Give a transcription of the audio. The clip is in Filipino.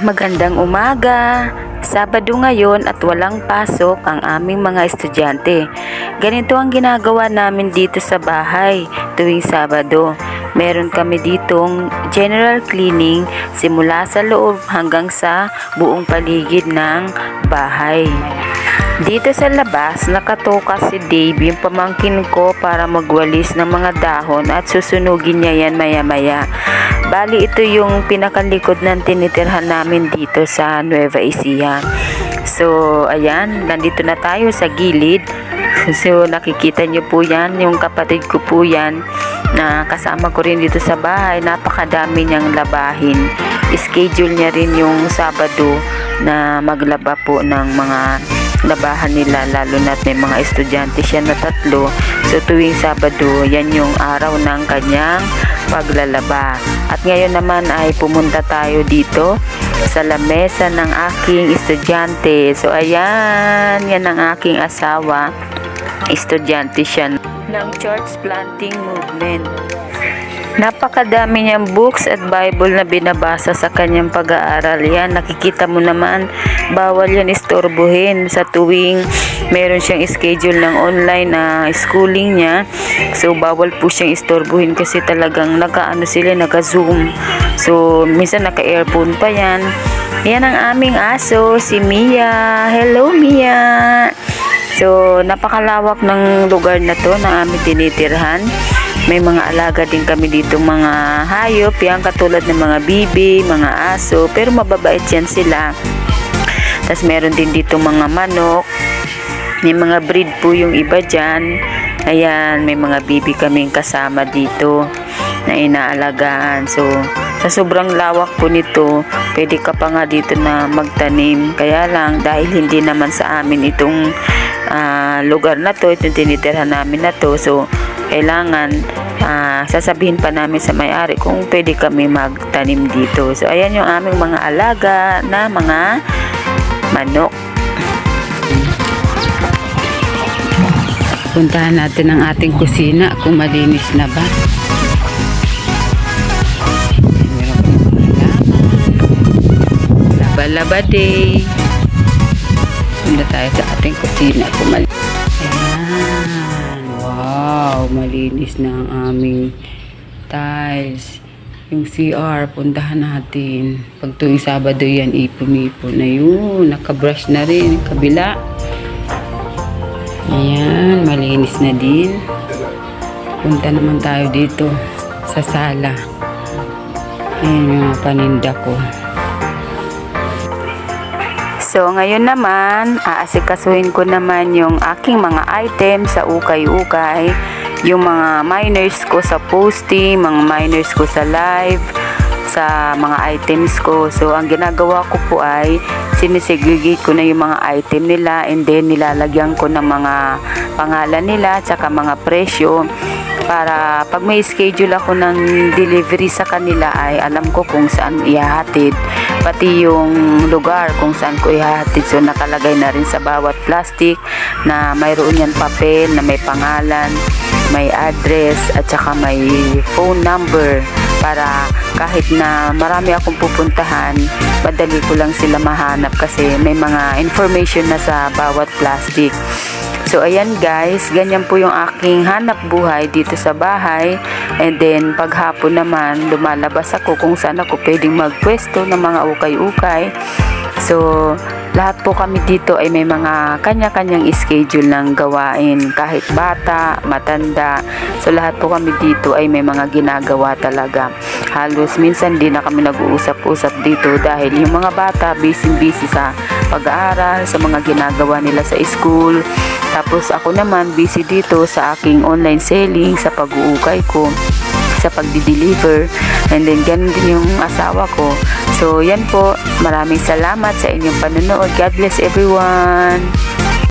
Magandang umaga! Sabado ngayon at walang pasok ang aming mga estudyante. Ganito ang ginagawa namin dito sa bahay tuwing Sabado. Meron kami ditong general cleaning simula sa loob hanggang sa buong paligid ng bahay. Dito sa labas, nakatoka si Dave, yung pamangkin ko para magwalis ng mga dahon at susunugin niya yan maya-maya. Bali, ito yung pinakalikod ng tinitirhan namin dito sa Nueva Ecija. So, ayan, nandito na tayo sa gilid. So, nakikita niyo po yan, yung kapatid ko po yan, na kasama ko rin dito sa bahay. Napakadami niyang labahin. Schedule niya rin yung Sabado na maglaba po ng mga labahan nila lalo na may mga estudyante siya na tatlo. So tuwing Sabado yan yung araw ng kanyang paglalaba. At ngayon naman ay pumunta tayo dito sa lamesa ng aking estudyante. So ayan yan ang aking asawa. Estudyante siya ng church planting movement Napakadami niyang books at Bible na binabasa sa kanyang pag-aaral. Yan, nakikita mo naman, bawal yan istorbohin sa tuwing meron siyang schedule ng online na schooling niya. So, bawal po siyang istorbohin kasi talagang naka-ano sila, naka-zoom. So, minsan naka-earphone pa yan. Yan ang aming aso, si Mia. Hello, Mia! So, napakalawak ng lugar na to na aming tinitirhan. May mga alaga din kami dito mga hayop, yan katulad ng mga bibi, mga aso, pero mababait yan sila. Tapos meron din dito mga manok, may mga breed po yung iba dyan. Ayan, may mga bibi kaming kasama dito na inaalagaan. So, sa sobrang lawak po nito, pwede ka pa nga dito na magtanim. Kaya lang, dahil hindi naman sa amin itong ah, lugar na to, itong tinitirhan namin na to. So, kailangan ah, sasabihin pa namin sa may-ari kung pwede kami magtanim dito. So, ayan yung aming mga alaga na mga manok. Puntahan natin ang ating kusina kung malinis na ba. Laba-laba day. Punta tayo sa ating kusina malinis. Ayan. Wow, malinis na ang aming tiles. Yung CR, puntahan natin. Pag tuwing Sabado yan, ipon-ipon na yun. Nakabrush na rin. Kabila. Ayan, malinis na din. Punta naman tayo dito sa sala. Ayan yung paninda ko. So, ngayon naman, aasikasuhin ko naman yung aking mga items sa ukay-ukay. Yung mga minors ko sa posting, mga minors ko sa live, sa mga items ko. So, ang ginagawa ko po ay sinisegregate ko na yung mga item nila and then nilalagyan ko ng mga pangalan nila at saka mga presyo para pag may schedule ako ng delivery sa kanila ay alam ko kung saan ihahatid. Pati yung lugar kung saan ko ihahatid. So nakalagay na rin sa bawat plastic na mayroon yan papel na may pangalan may address at saka may phone number. Para kahit na marami akong pupuntahan madali ko lang sila mahanap kasi may mga information na sa bawat plastic So, ayan guys, ganyan po yung aking hanap buhay dito sa bahay. And then, paghapon naman, lumalabas ako kung saan ako pwedeng magpwesto ng mga ukay-ukay. So, lahat po kami dito ay may mga kanya-kanyang schedule ng gawain. Kahit bata, matanda. So, lahat po kami dito ay may mga ginagawa talaga. Halos minsan di na kami nag-uusap-usap dito dahil yung mga bata busy-busy sa pag-aaral, sa mga ginagawa nila sa school. Tapos ako naman busy dito sa aking online selling, sa pag-uukay ko sa pagdi-deliver and then ganun din yung asawa ko. So yan po. Maraming salamat sa inyong panonood. God bless everyone